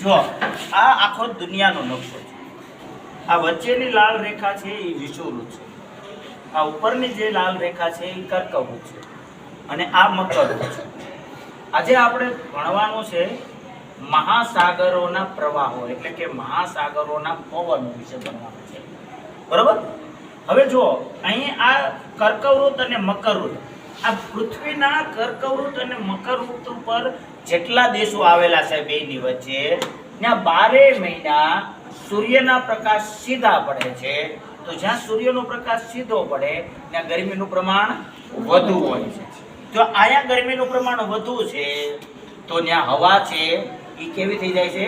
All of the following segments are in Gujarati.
જો, આ આખો દુનિયાનો નકશો છે. આ વચ્ચેની લાલ રેખા છે એ વિષુવવૃત્ત છે. આ ઉપરની જે લાલ રેખા છે એ કર્કવૃત છે. અને આ મકર છે. આજે આપણે ભણવાનું છે મહાસાગરોના પ્રવાહો, એટલે કે મહાસાગરોના પવનો વિશે ભણવાનું છે. બરોબર? હવે જુઓ, અહીં આ કર્કવૃત અને મકરવૃત્ત આ પૃથ્વીના કર્કવૃત અને મકરવૃત્ત ઉપર જેટલા દેશો આવેલા છે બેની વચ્ચે, ત્યાં બારે મહિના સૂર્યના પ્રકાશ સીધા પડે છે. તો જ્યાં સૂર્યનો પ્રકાશ સીધો પડે, ત્યાં ગરમીનું પ્રમાણ વધુ હોય છે. જો આયા ગરમીનું પ્રમાણ વધુ છે, તો ત્યાં હવા છે એ કેવી થઈ જાય છે?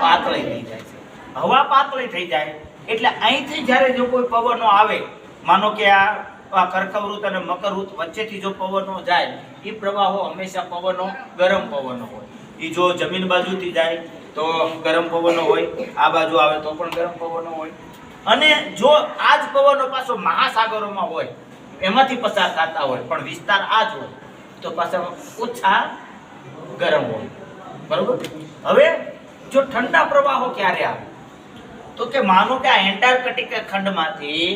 પાતળી થઈ જાય છે. હવા પાતળી થઈ જાય, એટલે અહીંથી જ્યારે જો કોઈ પવનો આવે, માનો કે આ આ કર્કવૃત અને મકરવૃત વચ્ચેથી જો પવનો જાય એ પ્રવાહો હંમેશા પવનો, ગરમ પવનો હોય. એ જો જમીન બાજુથી જાય, તો ગરમ પવનો હોય, આ બાજુ આવે તો પણ ગરમ પવનો હોય. અને જો આ જ પવનો પાછો મહાસાગરોમાં હોય, એમાંથી પસાર થતા હોય, પણ વિસ્તાર આ જ હોય, તો પાછા ઓછા ગરમ હોય. બરોબર? હવે જો ઠંડા પ્રવાહો ક્યારે આવે? તો કે માનો કે આ એન્ટાર્કટિક ખંડમાંથી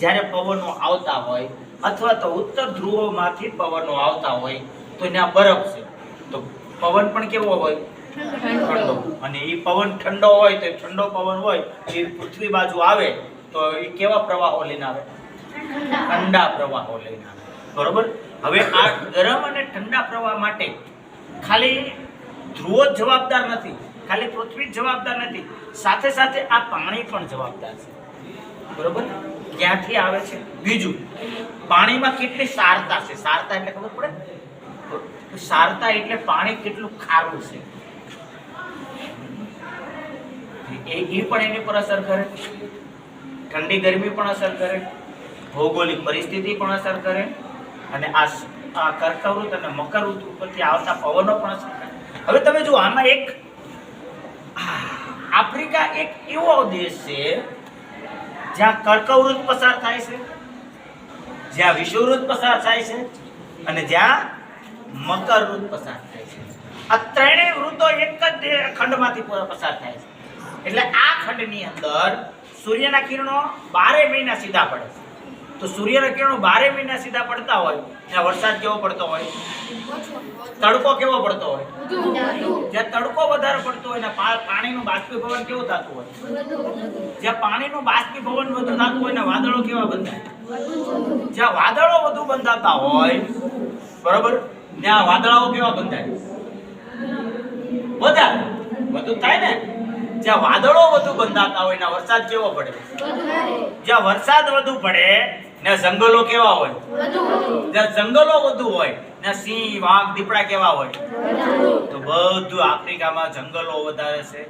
જ્યારે પવનો આવતા હોય અથવા તો ઉત્તર ધ્રુવમાંથી પવનો આવતા હોય તો ત્યાં બરફ છે. તો પવન પણ કેવો હોય? ઠંડો. અને એ પવન ઠંડો હોય તો ઠંડો પવન હોય, એ પૃથ્વી બાજુ આવે તો એ કેવા પ્રવાહો લઈને આવે? ઠંડા પ્રવાહો લઈને આવે. બરોબર? હવે આ ગરમ અને ઠંડા પ્રવાહ માટે ખાલી ધ્રુવો જવાબદાર નથી. ખાલી પૃથ્વી જ જવાબદાર નથી. સાથે સાથે આ પાણી પણ જવાબદાર છે. બરોબર? ક્યાંથી આવે છે? બીજું, પાણીમાં કેટલી સારતા છે? સારતા એટલે ખબર પડે? સારતા એટલે પાણી કેટલું ખારું છે. એ એ પણ એની પર અસર કરે. ઠંડી ગરમી પણ અસર કરે. ભૌગોલિક પરિસ્થિતિ પણ અસર કરે. અને આ આ કર્કવૃત અને મકરવૃત્ત ઉપરથી આવતા પવનો પણ અસર કરે. હવે તમે જુઓ, આમાં એક આફ્રિકા એક એવો દેશ છે જ્યાં કર્કવૃત પસાર થાય છે, જ્યાં વિષુવૃત પસાર થાય છે અને જ્યાં મકરવૃત્ત પસાર થાય છે. આ ત્રણેય વૃત્તો એક જ ખંડમાંથી પસાર થાય છે. એટલે આ ખંડની અંદર સૂર્યના કિરણો બારે મહિના સીધા પડે છે. તો સૂર્યના કિરણો બારે મહિના સીધા પડતા હોય, ત્યાં વરસાદ કેવો પડતો હોય? તડકો કેવો પડતો હોય? જ્યાં તડકો વધારે પડતો હોય પાણીનું બાષ્પીભવન કેવું થતું હોય? જ્યાં પાણીનું બાષ્પીભવન વધુ થતું હોય ને વાદળો કેવા બંધાય? જ્યાં વાદળો વધુ બંધાતા હોય, બરોબર? ત્યાં વાદળાઓ કેવા બંધાય? વધારે વધુ થાય ને? જ્યાં વાદળો વધુ બંધાતા હોય ને વરસાદ કેવો પડે? જ્યાં વરસાદ વધુ પડે ને જંગલો કેવા હોય? જ્યાં જંગલો વધુ હોય ત્યાં સિંહ વાઘ દીપડા કેવા હોય? તો બધું આફ્રિકામાં જંગલો વધારે છે.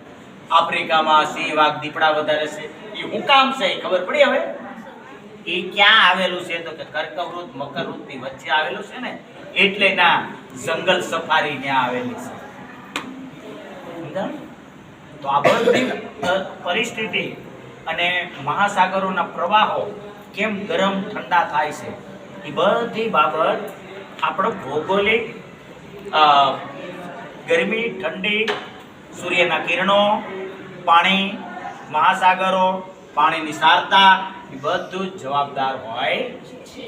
આફ્રિકામાં સિંહ વાઘ દીપડા વધારે છે. એ હું કામ છે એ ખબર પડી હવે? એ ક્યાં આવેલું છે તો કે કર્કવૃત મકરવૃતની વચ્ચે આવેલું છે ને એટલે ના જંગલ સફારી ત્યાં આવેલી છે? તો આ બધી પરિસ્થિતિ અને મહાસાગરોના પ્રવાહો કેમ ગરમ ઠંડા થાય છે? એ બધી બાબત આપણો ભૌગોલિક ગરમી, ઠંડી, સૂર્યના કિરણો, પાણી, મહાસાગરો, પાણીની સારતા એ બધું જવાબદાર હોય છે.